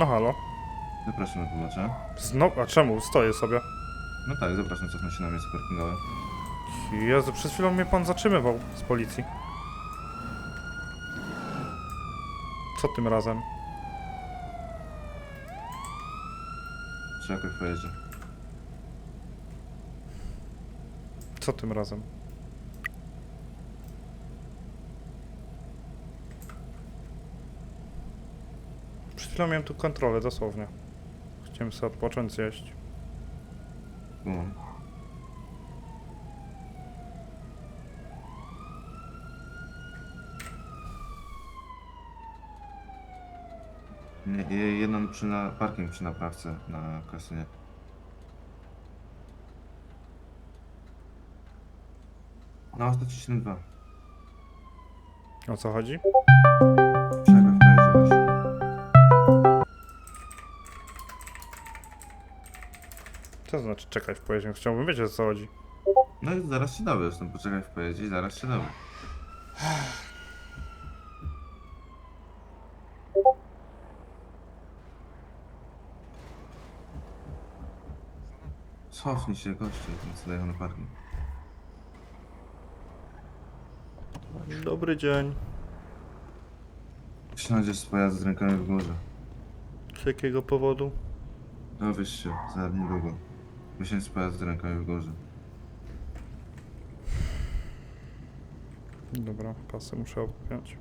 No halo. Zapraszam na pobocze. Znowu, a czemu? Stoję sobie. No tak, zapraszam, cofnę się na miejsce parkingowe. Jezu, przed chwilą mnie pan zatrzymywał z policji. Co tym razem? Jakoś pojedzie? Co tym razem? Przed chwilą miałem tu kontrolę, dosłownie. Chciałem sobie odpocząć, zjeść. Kumam. Nie, je- jedną przy na, parking przy naprawce na kasynie. No, 132. O co chodzi? Co to znaczy czekać w pojeździe? Chciałbym wiedzieć o co chodzi. No i zaraz się dowiesz, no poczekaj w pojeździe i zaraz się dowiesz. Cofnij się goście, ten co dojechał na parking. Dobry dzień. Wsiądziesz z pojazdu z rękami w górze. Z jakiego powodu? Dowiesz się, za niedługo. Z pojazdu z rękami w górze. Dobra, pasy muszę obpiąć.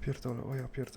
Pierdolę, o ja pierdolę.